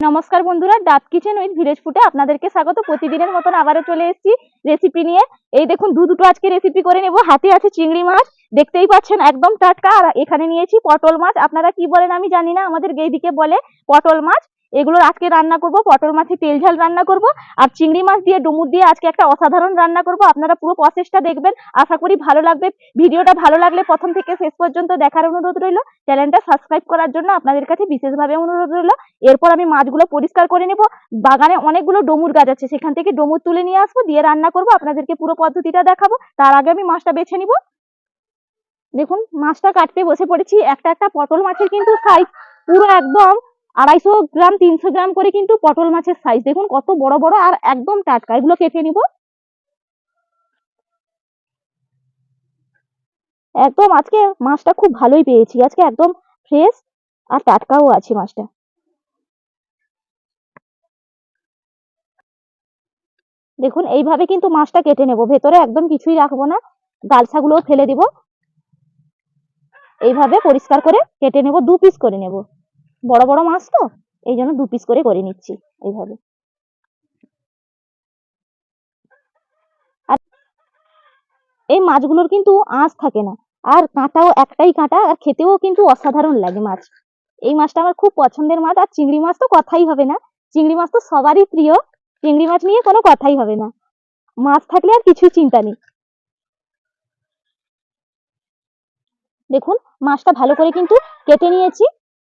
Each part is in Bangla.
নমস্কার বন্ধুরা, ডাব কিচেন উইথ ভিলেজ ফুটে আপনাদেরকে স্বাগত। প্রতিদিনের মতন আবারও চলে এসেছি রেসিপি নিয়ে। এই দেখুন, দু দুটো আজকে রেসিপি করে নেব। হাতে আছে চিংড়ি মাছ, দেখতেই পাচ্ছেন একদম টাটকা। আর এখানে নিয়েছি পটল মাছ। আপনারা কি বলেন আমি জানি না, আমাদের এইদিকে বলে পটল মাছ। এগুলো আজকে রান্না করব, পটল মাছের তেল ঝাল রান্না করব, আর চিংড়ি মাছ দিয়ে ডুমুর দিয়ে আজকে একটা অসাধারণ রান্না করব। আপনারা পুরো প্রসেসটা দেখবেন। আশা করি ভালো লাগবে। ভিডিওটা ভালো লাগলে প্রথম থেকে শেষ পর্যন্ত দেখার অনুরোধ রইল। চ্যানেলটা সাবস্ক্রাইব করার জন্য আপনাদের কাছে বিশেষভাবে অনুরোধ রইল। এরপর আমি মাছগুলো পরিষ্কার করে নেব। বাগানে অনেকগুলো ডমুর গাছ আছে, সেখান থেকে ডমুর তুলে নিয়ে আসব, দিয়ে রান্না করব। আপনাদেরকে পুরো পদ্ধতিটা দেখাবো। তার আগে আমি মাছটা বেছে নিব। দেখুন, মাছটা কাটতে বসে পড়েছি। একটা একটা পটল মাছের কিন্তু সাইজ পুরো একদম আড়াইশো গ্রাম, তিনশো গ্রাম করে কিন্তু পটল মাছের সাইজ দেখুন কত বড় বড় আর একদম টাটকা। এগুলো কেটে নিব। একদম আজকে মাছটা খুব ভালোই পেয়েছি। আজকে একদম ফ্রেশ আর টাটকাও আছে মাছটা। দেখুন, এইভাবে কিন্তু মাছটা কেটে নেব। ভেতরে একদম কিছুই রাখব না। গালসাগুলোও ফেলে দিব। এইভাবে পরিষ্কার করে কেটে নেব। দু পিস করে নেব। বড় বড় মাছ তো, এই জন্য দু পিস করে করে নিচ্ছি এইভাবে। আর এই মাছগুলোর কিন্তু আঁশ থাকে না, আর কাঁটাও একটাই কাঁটা, আর খেতেও কিন্তু অসাধারণ লাগে মাছ। এই মাছটা আমার খুব পছন্দের মাছ, আর চিংড়ি মাছ তো কথাই হবে না। চিংড়ি মাছ তো সবারই প্রিয়, চিংড়ি মাছ নিয়ে কোনো কথাই হবে না। মাছ থাকলে আর কিছুই চিন্তা নেই। দেখুন, মাছটা ভালো করে কিন্তু কেটে নিয়েছি।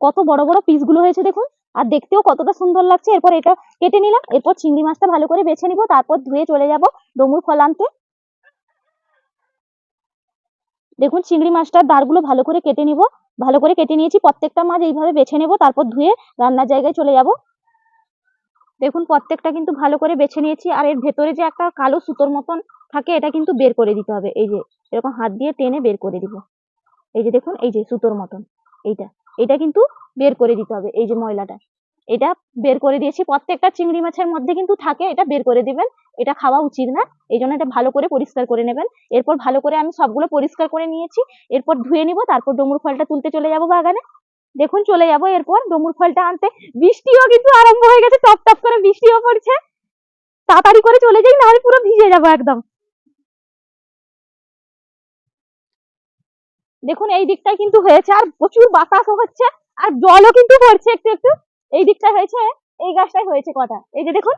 কত বড় বড় পিসগুলো হয়েছে দেখুন। আর দেখতেও কতটা সুন্দর লাগছে। এরপর এটা কেটে নিলাম। এরপর চিংড়ি মাছটা ভালো করে বেছে নিব। তারপর ধুয়ে চলে যাব ডমুর ফল আনতে দেখুন, চিংড়ি মাছটার দাঁড়গুলো ভালো করে কেটে নিব। ভালো করে কেটে নিয়েছি। প্রত্যেকটা মাছ এইভাবে বেছে নেব। তারপর ধুয়ে রান্নার জায়গায় চলে যাব। দেখুন, প্রত্যেকটা কিন্তু ভালো করে বেছে নিয়েছি। আর এর ভেতরে যে একটা কালো সুতোর মতন থাকে, এটা কিন্তু বের করে দিতে হবে। এই যে, এরকম হাত দিয়ে টেনে বের করে দিব। এই যে দেখুন, এই যে সুতোর মতন। এইটা। এটা কিন্তু বের করে দিতে হবে, এই যে ময়লাটা। এটা বের করে দিয়েছি, প্রত্যেকটা চিংড়ি মাছের মধ্যে কিন্তু থাকে, এটা বের করে দিবেন, এটা খাওয়া উচিত না, এই জন্য এটা ভালো করে পরিষ্কার করে নেবেন। এরপর ভালো করে আমি সবগুলো পরিষ্কার করে নিয়েছি, এরপর ধুয়ে নিব, তারপর ডমুর ফলটা তুলতে চলে যাব বাগানে। দেখুন, চলে যাব এরপর, ডমুর ফলটা আনতে। বৃষ্টিও কিন্তু আরম্ভ হয়ে গেছে টপ টপ করে বৃষ্টিও পড়ছে। তাড়াতাড়ি করে চলে যাই, নাহলে পুরো ভিজে যাব একদম। দেখুন, এই দিকটায় কিন্তু হয়েছে, আর প্রচুর বাতাসও হচ্ছে, আর জলও কিন্তু পড়ছে একটু একটু। এই দিকটা হয়েছে, এই গাছটায় হয়েছে কটা। এই যে দেখুন,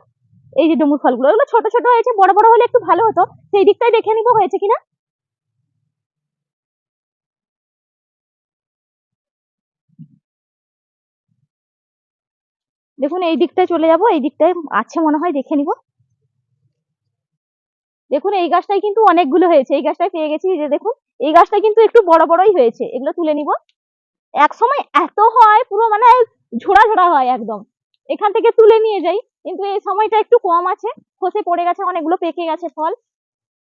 এই যে ডুমুর ফলগুলো, এগুলো ছোট ছোট হয়েছে, বড় বড় হলে একটু ভালো হতো। সেই দিকটাই দেখে নিবো, হয়েছে কিনা? দেখুন, এই দিকটায় চলে যাব, এই দিকটায় আছে মনে হয়, দেখে নিব। দেখুন, এই গাছটাই কিন্তু অনেকগুলো হয়েছে। এই গাছটায় পেয়ে গেছি যে দেখুন, এই গাছটা কিন্তু একটু বড় বড়ই হয়েছে। এগুলো তুলে নিব। এক সময় এত হয়, পুরো মানে ঝোড়া ঝোড়া হয় একদম। এখান থেকে তুলে নিয়ে যাই, কিন্তু এই সময়টা একটু কম আছে। খসে পড়ে গেছে, অনেকগুলো পেকে গেছে ফল।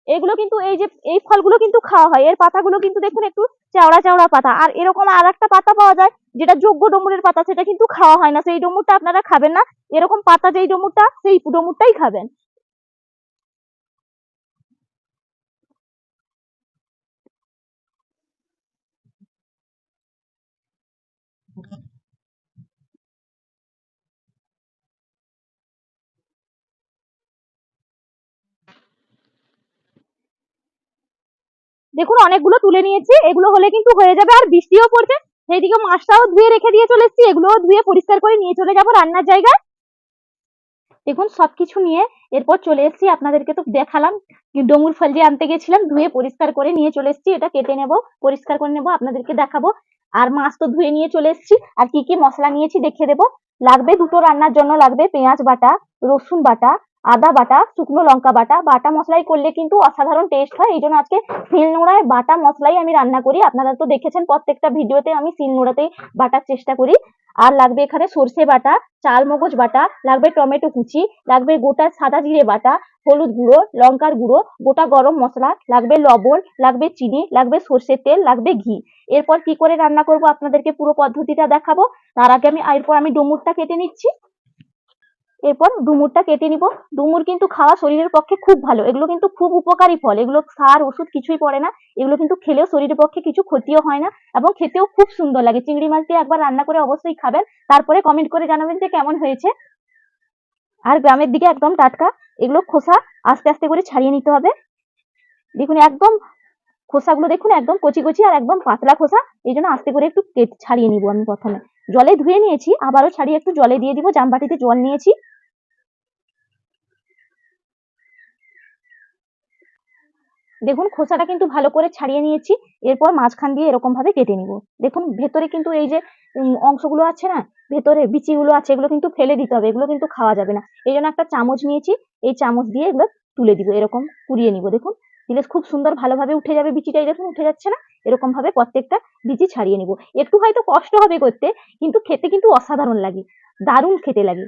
এগুলো কিন্তু এই যে, এই ফলগুলো কিন্তু খাওয়া হয়। এর পাতাগুলো কিন্তু দেখুন, একটু চওড়া চওড়া পাতা। আর এরকম আর একটা পাতা পাওয়া যায়, যেটা যোগ্য ডমুরের পাতা, সেটা কিন্তু খাওয়া হয় না। সেই ডমুরটা আপনারা খাবেন না। এরকম পাতা যেই ডমুরটা, সেই ডমুরটাই খাবেন। দেখুন, অনেকগুলো তুলে নিয়েছি। এগুলো হলে কিন্তু হয়ে যাবে। আর বৃষ্টিও পড়ছে। সেইদিকে মাছটাও ধুয়ে রেখে দিয়ে চলে এসেছি। এগুলোও ধুয়ে পরিষ্কার করে নিয়ে চলে যাব রান্নার জায়গায়। দেখুন, সবকিছু নিয়ে এরপর চলে এসেছি। আপনাদেরকে তো দেখালাম। ডমুর ফল যে আনতে গেছিলাম, ধুয়ে পরিষ্কার করে নিয়ে চলে এসেছি। এটা কেটে নেব, পরিষ্কার করে নেব, আপনাদেরকে দেখাবো। আর মাছ তো ধুয়ে নিয়ে চলে এসেছি। আর কি কি মশলা নিয়েছি দেখিয়ে দেবো। লাগবে দুটো রান্নার জন্য লাগবে পেঁয়াজ বাটা, রসুন বাটা আদা বাটা, শুকনো লঙ্কা বাটা বাটা মশলাই করলে কিন্তু অসাধারণ টেস্ট হয়। এই জন্য আজকে শিলনোড়ায় বাটা মশলাই আমি রান্না করি। আপনারা তো দেখেছেন, প্রত্যেকটা ভিডিওতে আমি শিল শিলনোড়াতেই বাটার চেষ্টা করি। আর লাগবে এখানে সর্ষে বাটা, চাল মগজ বাটা, লাগবে টমেটো কুচি, লাগবে গোটা সাদা জিরে বাটা, হলুদ গুঁড়ো, লঙ্কার গুঁড়ো, গোটা গরম মশলা, লাগবে লবণ, লাগবে চিনি, লাগবে সর্ষের তেল, লাগবে ঘি। এরপর কি করে রান্না করব আপনাদেরকে পুরো পদ্ধতিটা দেখাবো। তার আগে আমি, এরপর আমি ডুমুরটা কেটে নিচ্ছি। এরপর ডুমুরটা কেটে নিব। ডুমুর কিন্তু খাওয়া শরীরের পক্ষে খুব ভালো। এগুলো কিন্তু খুব উপকারী ফল। এগুলো সার, ওষুধ কিছুই পড়ে না। এগুলো কিন্তু খেলেও শরীরের পক্ষে কিছু ক্ষতিও হয় না এবং খেতেও খুব সুন্দর লাগে। চিংড়ি মাছ দিয়ে একবার রান্না করে অবশ্যই খাবেন। তারপরে কমেন্ট করে জানাবেন যে কেমন হয়েছে। আর গ্রামের দিকে একদম টাটকা। এগুলো খোসা আস্তে আস্তে করে ছাড়িয়ে নিতে হবে। দেখুন, একদম খোসাগুলো দেখুন, একদম কচি কচি আর একদম পাতলা খোসা। এই জন্য আস্তে করে একটু কেটে ছাড়িয়ে নিব আমি প্রথমে। জলে ধুয়ে নিয়েছি, আবারও ছাড়িয়ে একটু জলে দিয়ে দিব জামবাটিতে জল নিয়েছি। দেখুন, খোসাটা কিন্তু ভালো করে ছাড়িয়ে নিয়েছি, এরপর মাঝখান দিয়ে এরকম ভাবে কেটে নিব। দেখুন, ভেতরে কিন্তু এই যে অংশগুলো আছে না, ভেতরে বিচিগুলো আছে, এগুলো কিন্তু ফেলে দিতে হবে, এগুলো কিন্তু খাওয়া যাবে না। এই জন্য একটা চামচ নিয়েছি, এই চামচ দিয়ে এগুলো তুলে দিব, এরকম কুড়িয়ে নিব। দেখুন দিলে খুব সুন্দর ভালোভাবে উঠে যাবে বিচিটাই দেখুন উঠে যাচ্ছে না এরকম ভাবে প্রত্যেকটা বিচি ছাড়িয়ে নিব। একটু হয়তো কষ্ট হবে করতে, কিন্তু খেতে কিন্তু অসাধারণ লাগে, দারুণ খেতে লাগে।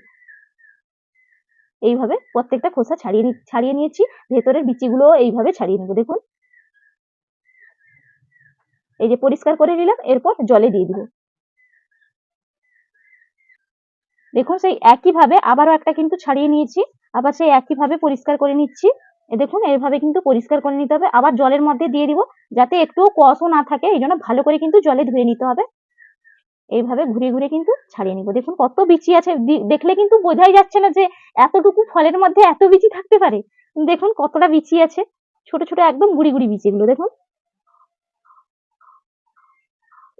এইভাবে প্রত্যেকটা খোসা ছাড়িয়ে ছাড়িয়ে নিয়েছি, ভেতরের বিচিগুলো এইভাবে ছাড়িয়ে নিব, দেখুন। এই যে পরিষ্কার করে নিলাম, এরপর জলে দিয়ে দিব। দেখুন সেই একই ভাবে আবারও একটা কিন্তু ছাড়িয়ে নিয়েছি, আবার সেই একই ভাবে পরিষ্কার করে নিচ্ছি। এ দেখুন, এইভাবে কিন্তু পরিষ্কার করে নিতে হবে। আবার জলের মধ্যে দিয়ে দিব যাতে একটু কষও না থাকে, এই জন্য ভালো করে কিন্তু জলে ধুয়ে নিতে হবে। এইভাবে ঘুরে ঘুরে কিন্তু ছাড়িয়ে নিব। দেখুন, কত বিচি আছে। দেখলে কিন্তু বোঝাই যাচ্ছে না যে এতটুকু ফলের মধ্যে এত বিচি থাকতে পারে। দেখুন, কতটা বিচি আছে। ছোট ছোট একদম গুড়ি গুড়ি বিচিগুলো দেখুন।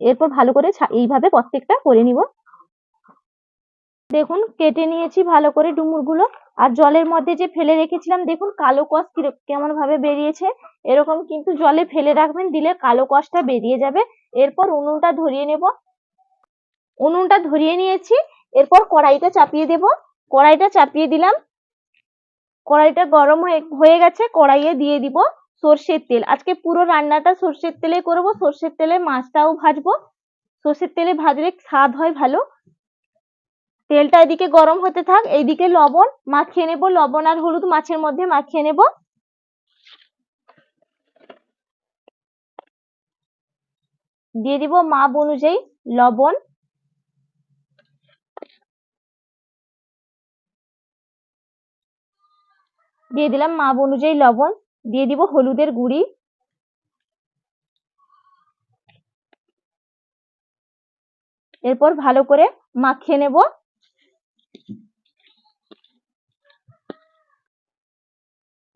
এরপর ভালো করে এইভাবে প্রত্যেকটা করে নিব। দেখুন, কেটে নিয়েছি ভালো করে ডুমুরগুলো। আর জলের মধ্যে যে ফেলে রেখেছিলাম, দেখুন কালো কষ কেমন ভাবে বেরিয়েছে। এরকম কিন্তু জলে ফেলে রাখবেন, দিলে কালো কষটা বেরিয়ে যাবে। এরপর উনুনটা ধরিয়ে নেব। উনুনটা ধরিয়ে নিয়েছি। এরপর কড়াইটা চাপিয়ে দেব। কড়াইটা চাপিয়ে দিলাম। কড়াইটা গরম হয়ে গেছে, কড়াইয়ে দিয়ে দিব সর্ষের তেল। আজকে পুরো রান্নাটা সর্ষের তেলে করব। সর্ষের তেলে মাছটাও ভাজবো। সর্ষের তেলে ভাজলে স্বাদ হয় ভালো। তেলটা এদিকে গরম হতে থাক, এইদিকে লবণ, মাখিয়ে নেব। লবণ আর হলুদ মাছের মধ্যে মাখিয়ে নেব। দিয়ে দিব মাপ অনুযায়ী লবণ। দিয়ে দিলাম মাপ অনুযায়ী লবণ। দিয়ে দিব হলুদের গুঁড়ি। এরপর ভালো করে মাখিয়ে নেব।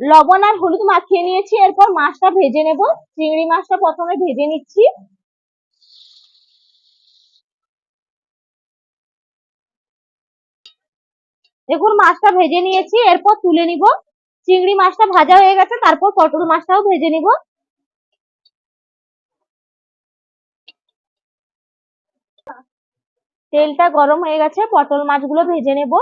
লবণ আর হলুদ মাখিয়ে নিয়েছি, এরপর মাছটা ভেজে নেব। চিংড়ি মাছটা প্রথমে ভেজে নিচ্ছি। দেখুন, মাছটা ভেজে নিয়েছি, এরপর তুলে নিব। চিংড়ি মাছটা ভাজা হয়ে গেছে, তারপর পটল মাছটাও ভেজে নিব। তেলটা গরম হয়ে গেছে, পটল মাছগুলো ভেজে নেব।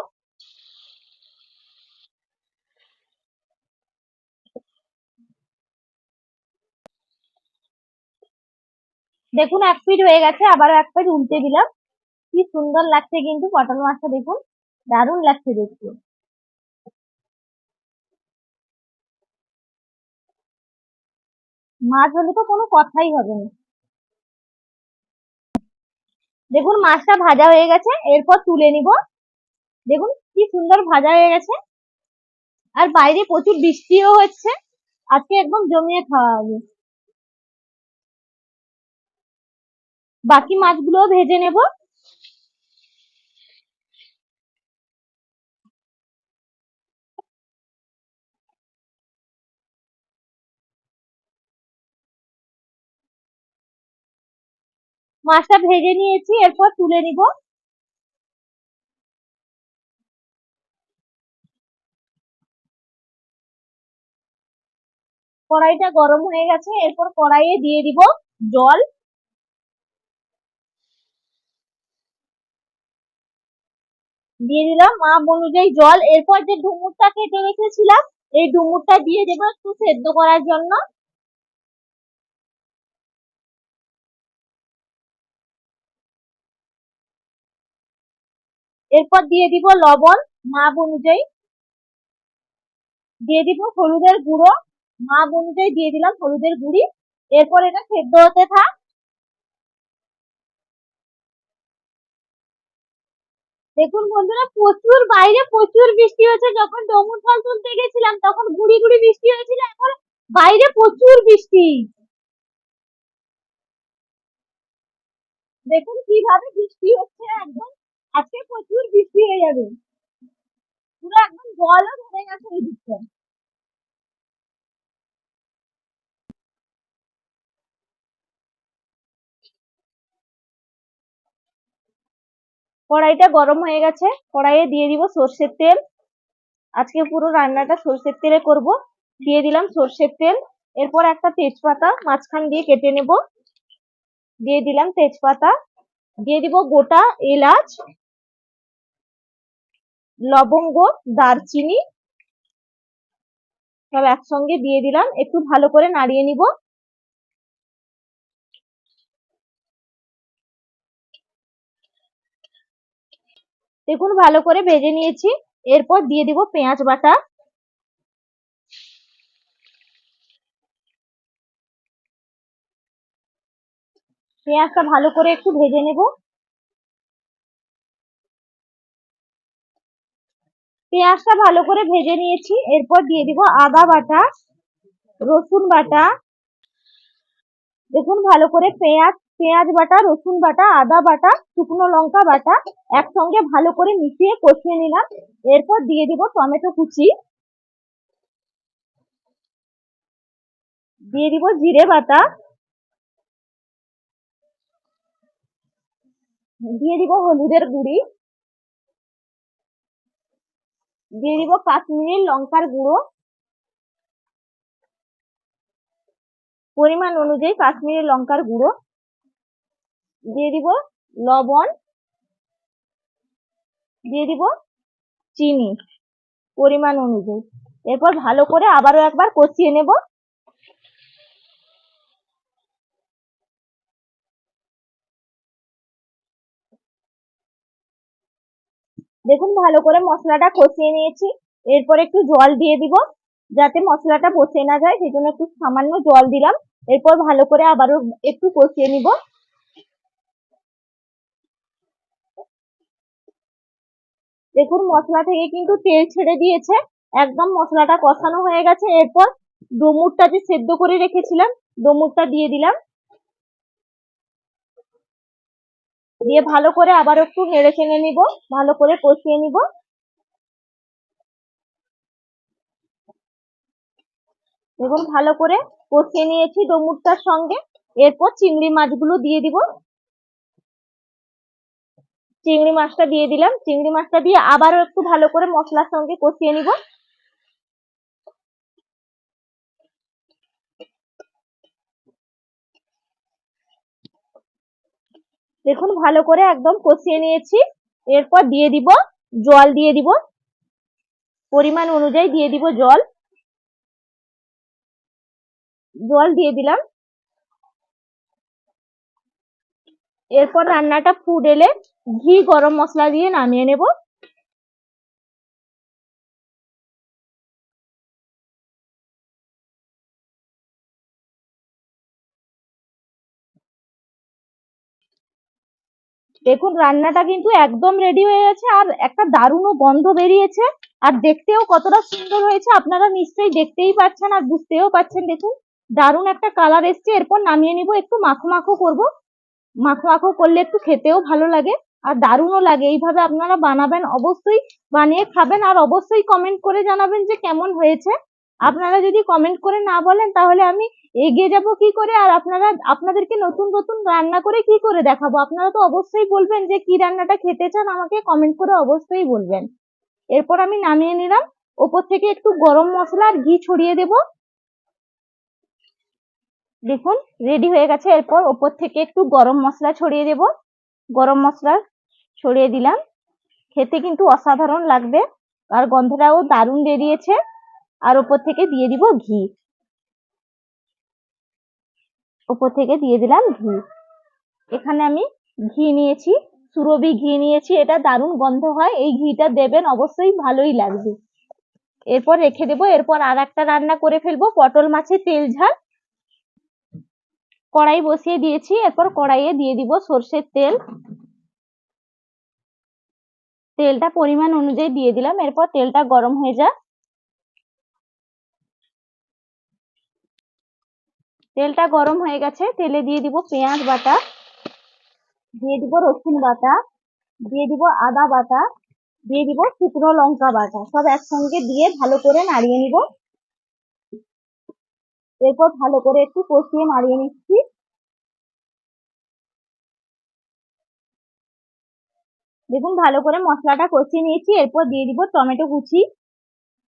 দেখুন, এক পিঠ হয়ে গেছে, আবারও এক পিঠ উল্টে দিলাম। কি সুন্দর লাগছে কিন্তু পটল মাছটা, দেখুন। দারুণ লাগছে দেখতে। মাছ হলে তো কোনো কথাই হবে না। দেখুন, মাছটা ভাজা হয়ে গেছে, এরপর তুলে নিব। দেখুন, কি সুন্দর ভাজা হয়ে গেছে। আর বাইরে প্রচুর বৃষ্টিও হচ্ছে। আজকে একদম জমিয়ে খাওয়া হবে। বাকি মাছগুলোও ভেজে নেব। মাছটা ভেজে নিয়েছি, এরপর তুলে নিব। কড়াইটা গরম হয়ে গেছে, এরপর কড়াইয়ে দিয়ে দিব জল। দিয়ে দিলাম। মাপ অনুযায়ী জল। এরপর যে ডুমুরটা কেটে রেখেছিলাম, এই ডুমুরটা দিয়ে দেবো একটু সেদ্ধ করার জন্য। এরপর দিয়ে দিব লবণ মাপ অনুযায়ী। দিয়ে দিব হলুদের গুঁড়ো। মাপ অনুযায়ী দিয়ে দিলাম হলুদের গুঁড়ি। এরপর এটা সেদ্ধ হতে থাক। দেখুন বন্ধুরা, প্রচুর বাইরে প্রচুর বৃষ্টি হয়েছে। যখন ডমুর ফল তুলতে গেছিলাম, তখন গুড়ি গুড়ি বৃষ্টি হয়েছিল, এখন বাইরে প্রচুর বৃষ্টি। দেখুন কীভাবে বৃষ্টি হচ্ছে, একদম আজকে প্রচুর বৃষ্টি হয়ে যাবে। পুরো একদম জলও ধরে গেছে এই দিকটা। কড়াইটা গরম হয়ে গেছে। কড়াইয়ে দিয়ে দিব সর্ষের তেল। আজকে পুরো রান্নাটা সর্ষের তেলে করব। দিয়ে দিলাম সর্ষের তেল। এরপর একটা তেজপাতা মাঝখান দিয়ে কেটে নেব। দিয়ে দিলাম তেজপাতা। দিয়ে দিব গোটা এলাচ, লবঙ্গ, দারচিনি। সব একসঙ্গে দিয়ে দিলাম। একটু ভালো করে নাড়িয়ে নিব। দেখুন, ভালো করে ভেজে নিয়েছি। এরপর দিয়ে দিব পেঁয়াজ বাটা। পেঁয়াজটা ভালো করে একটু ভেজে নেব। পেঁয়াজটা ভালো করে ভেজে নিয়েছি। এরপর দিয়ে দিব আদা বাটা, রসুন বাটা। দেখুন, ভালো করে পেঁয়াজ পেঁয়াজ বাটা, রসুন বাটা, আদা বাটা, শুকনো লঙ্কা বাটা একসঙ্গে ভালো করে মিশিয়ে কষিয়ে নিলাম। এরপর দিয়ে দিব টমেটো কুচি। দিয়ে দিব জিরে বাটা। দিয়ে দিব হলুদের গুঁড়ি। দিয়ে দিব কাশ্মীরি লঙ্কার গুঁড়ো। পরিমাণ অনুযায়ী কাশ্মীরি লঙ্কার গুঁড়ো। দিয়ে দিব লবণ, দিয়ে দিব চিনি পরিমাণ অনুযায়ী। এরপর ভালো করে আবারও একবার কষিয়ে নেব। দেখুন, ভালো করে মশলাটা কষিয়ে নিয়েছি। এরপর একটু জল দিয়ে দিব যাতে মশলাটা পচে না যায় সেই জন্য একটু সামান্য জল দিলাম। এরপর ভালো করে আবারও একটু কষিয়ে নিব। দেখুন, মশলা থেকে কিন্তু তেল ছেড়ে দিয়েছে। একদম মশলাটা কষানো হয়ে গেছে। এরপর ডুমুরটা যে সেদ্ধ করে রেখেছিলাম, ডুমুরটা দিয়ে দিলাম। দিয়ে ভালো করে আবার একটু নেড়ে চেড়ে নিব, ভালো করে কষিয়ে নিব। দেখুন, ভালো করে কষিয়ে নিয়েছি ডমুরটার সঙ্গে। এরপর চিংড়ি মাছগুলো দিয়ে দিব। চিংড়ি মাছটা দিয়ে দিলাম। চিংড়ি মাছটা দিয়ে আবারও একটু ভালো করে মশলার সঙ্গে কষিয়ে নিব। দেখুন, ভালো করে একদম কষিয়ে নিয়েছি। এরপর দিয়ে দিব জল, দিয়ে দিব। পরিমাণ অনুযায়ী দিয়ে দিব জল। জল দিয়ে দিলাম। এরপর রান্নাটা ফুট এলে ঘি, গরম মশলা দিয়ে নামিয়ে নেব। দেখুন, রান্নাটা কিন্তু একদম রেডি হয়ে গেছে আর একটা দারুণও গন্ধ বেরিয়েছে। আর দেখতেও কতটা সুন্দর হয়েছে, আপনারা নিশ্চয়ই দেখতেই পাচ্ছেন আর বুঝতেও পাচ্ছেন। দেখুন, দারুণ একটা কালার এসছে। এরপর নামিয়ে নিব, একটু মাখো মাখো করব। মাখো মাখো করলে একটু খেতেও ভালো লাগে আর দারুণও লাগে। এইভাবে আপনারা বানাবেন, অবশ্যই বানিয়ে খাবেন আর অবশ্যই কমেন্ট করে জানাবেন যে কেমন হয়েছে। আপনারা যদি কমেন্ট করে না বলেন তাহলে আমি এগিয়ে যাব কি করে আর আপনারা, আপনাদেরকে নতুন নতুন রান্না করে কি করে দেখাবো? আপনারা তো অবশ্যই বলবেন যে কি রান্নাটা খেতে চান, আমাকে কমেন্ট করে অবশ্যই বলবেন। এরপর আমি নামিয়ে নিলাম। ওপর থেকে একটু গরম মশলা আর ঘি ছড়িয়ে দেব। দেখুন রেডি হয়ে গেছে। এরপর ওপর থেকে একটু গরম মশলা ছড়িয়ে দেব। গরম মশলা ছড়িয়ে দিলাম। খেতে কিন্তু অসাধারণ লাগবে। আর গন্ধটাও দারুণ বেরিয়েছে। আর ওপর থেকে দিয়ে দিব ঘি। ওপর থেকে দিয়ে দিলাম ঘি। এখানে আমি ঘি নিয়েছি। সুরভি ঘি নিয়েছি। এটা দারুণ গন্ধ হয়। এই ঘিটা দেবেন অবশ্যই ভালোই লাগবে। এরপর রেখে দেবো। এরপর আর একটা রান্না করে ফেলব। পটল মাছের তেল ঝাল। কড়াই বসিয়ে দিয়েছি, এরপর কড়াইয়ে দিয়ে দিব সর্ষের তেল। তেলটা পরিমাণ অনুযায়ী দিয়ে দিলাম, এরপর তেলটা গরম হয়ে যাক। তেলটা গরম হয়ে গেছে, তেলে দিয়ে দিব পেঁয়াজ বাটা, দিয়ে দিব রসুন বাটা, দিয়ে দিব আদা বাটা, দিয়ে দিব শুকনো লঙ্কা বাটা। সব একসঙ্গে দিয়ে ভালো করে নাড়িয়ে নিব। এরপর ভালো করে একটু কষিয়ে নাড়িয়ে নিচ্ছি। দেখুন, ভালো করে মশলাটা কষিয়ে নিয়েছি। এরপর দিয়ে দিব টমেটো কুচি,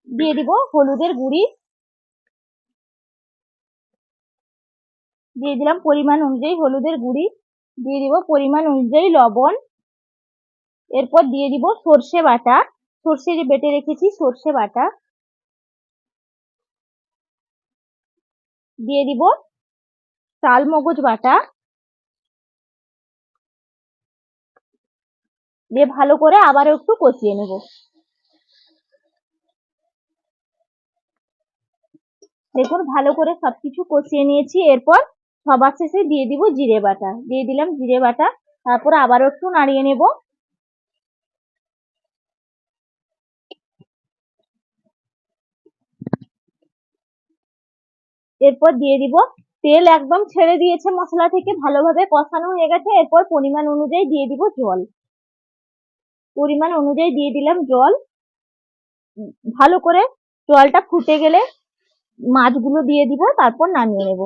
দিয়ে দিব হলুদের গুঁড়ি, দিয়ে দিলাম পরিমাণ অনুযায়ী হলুদের গুঁড়ি, দিয়ে দিব পরিমাণ অনুযায়ী লবণ। এরপর দিয়ে দিব সর্ষে বাটা। সর্ষে যে বেটে রেখেছি, সর্ষে বাটা। দিয়ে দিব চাল মগজ বাটা। দিয়ে ভালো করে আবারও একটু কষিয়ে নেব। দেখুন, ভালো করে সবকিছু কষিয়ে নিয়েছি। এরপর সবার শেষে দিয়ে দিব জিরে বাটা। দিয়ে দিলাম জিরে বাটা। তারপর আবারও একটু নাড়িয়ে নেব। এরপর দিয়ে দিব। তেল একদম ছেড়ে দিয়েছে মশলা থেকে, ভালোভাবে কষানো হয়ে গেছে। এরপর পরিমাণ অনুযায়ী দিয়ে দিব জল। পরিমাণ অনুযায়ী দিয়ে দিলাম জল। ভালো করে জলটা ফুটে গেলে মাছগুলো দিয়ে দিব, তারপর নামিয়ে নেব।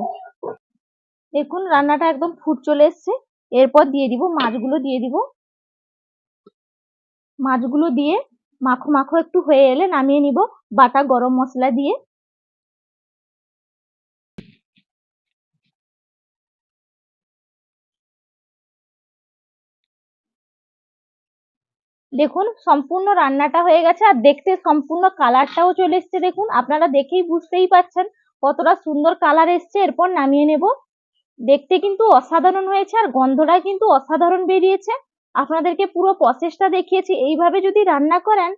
দেখুন রান্নাটা একদম ফুট চলে এসছে। এরপর দিয়ে দিব, মাছগুলো দিয়ে দিব। মাছগুলো দিয়ে মাখো মাখো একটু হয়ে এলে নামিয়ে নিব। বাটা গরম মশলা দিয়ে। দেখুন, সম্পূর্ণ রান্নাটা হয়ে গেছে আর দেখতে সম্পূর্ণ কালারটাও চলে এসছে, দেখুন। আপনারা দেখেই বুঝতেই পারছেন কতটা সুন্দর কালার এসছে। এরপর নামিয়ে নেব। দেখতে কিন্তু অসাধারণ হয়েছে আর গন্ধটা কিন্তু অসাধারণ বেরিয়েছে। আপনাদেরকে পুরো প্রসেসটা দেখিয়েছি। এইভাবে যদি রান্না করেন,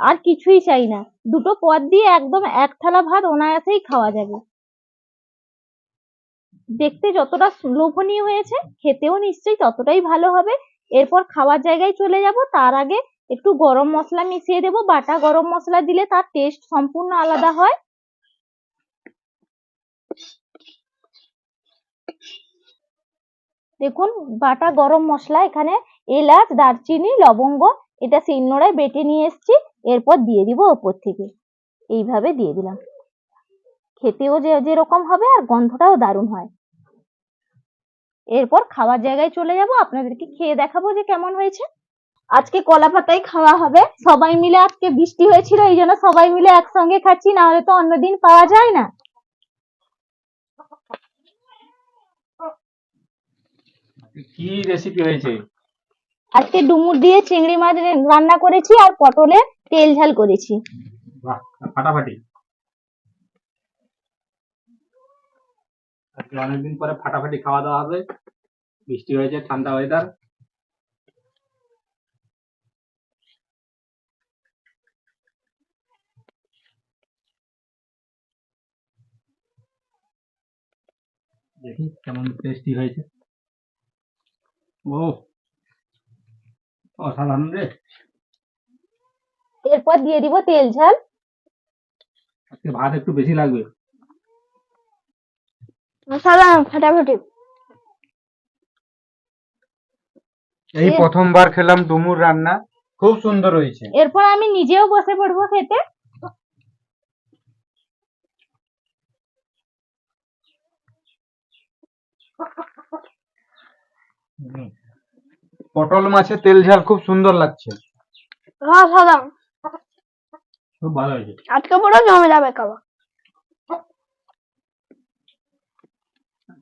আর কিছুই চাই না। দুটো পদ দিয়ে একদম এক থালা ভাত অনায়াসেই খাওয়া যাবে। দেখতে যতটা লোভনীয় হয়েছে, খেতেও নিশ্চয়ই ততটাই ভালো হবে। এরপর খাওয়ার জায়গায় চলে যাব। তার আগে একটু গরম মশলা মিশিয়ে দেব। বাটা গরম মশলা দিলে তার টেস্ট সম্পূর্ণ আলাদা হয়। দেখুন, বাটা গরম মশলা এখানে এলাচ, দারচিনি, লবঙ্গ এটা শিলনোড়ায় বেটে নিয়ে এসেছি। এরপর দিয়ে দিব ওপর থেকে। এইভাবে দিয়ে দিলাম। খেতেও যে যেরকম হবে আর গন্ধটাও দারুণ হয়। এরপর খাওয়ার জায়গায় চলে যাব আপনাদেরকে খেয়ে দেখাবো যে কেমন হয়েছে। আজকে কলা পাতাই খাওয়া হবে। সবাই মিলে আজকে বৃষ্টি হয়েছিল এই জন্য সবাই মিলে একসঙ্গে খাচ্ছি না হলে তো অন্যদিন পাওয়া যায় না। কি রেসিপি হয়েছে? আজকে ডুমুর দিয়ে চিংড়ি মাছ রান্না করেছি আর পটলের তেল ঝাল করেছি। বাহ ফাটাফাটি। আজকে অনেকদিন পরে ফাটাফাটি খাওয়া দাওয়া হবে। বৃষ্টি হয়েছে ঠান্ডা ওয়েদার দেখি কেমন টেস্টি হয়েছে। ও অসাধারণ রে। এরপর দিয়ে দিব তেল ঝাল। আজকে ভাত একটু বেশি লাগবে। সালাম ফাটাফাটি। এই প্রথমবার খেলাম ডুমুর রান্না খুব সুন্দর হয়েছে। এরপর আমি নিজেও বসে পড়ব খেতে। পটল মাছের তেল ঝাল খুব সুন্দর লাগছে। হ্যাঁ সালাম। খুব ভালো হয়েছে। আজকে পুরো জমে যাবে খাওয়া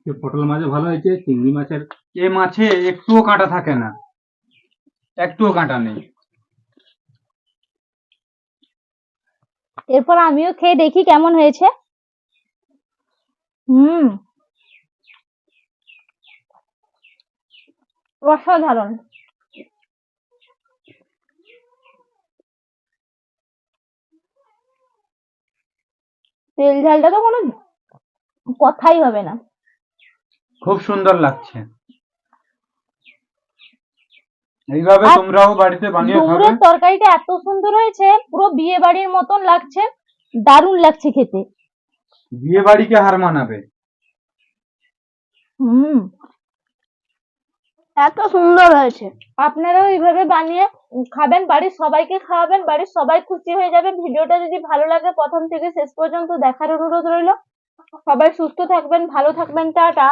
পটল মাছও ভালো হয়েছে চিংড়ি মাছের এ মাছে একটুও কাঁটা থাকে না। একটুও কাঁটা নেই। এরপর আমিও খেয়ে দেখি কেমন হয়েছে। হুম। অসাধারণ। তেল ঝালটা তো কোনো কথাই হবে না। খুব সুন্দর লাগছে। এইভাবে তোমরাও বাড়িতে বানিয়ে খাবে। তরকারিটা এত সুন্দর হয়েছে পুরো বিয়ে বাড়ির মতন লাগছে দারুণ লাগছে খেতে। বিয়ে বাড়িকে হার মানাবে। হুম। এত সুন্দর হয়েছে। আপনারাও এইভাবে বানিয়ে খাবেন বাড়ির সবাইকে খাওয়াবেন বাড়ির সবাই খুশি হয়ে যাবে। ভিডিওটা যদি ভালো লাগে প্রথম থেকে শেষ পর্যন্ত দেখার অনুরোধ রইল। সবাই সুস্থ থাকবেন ভালো থাকবেন টাটা।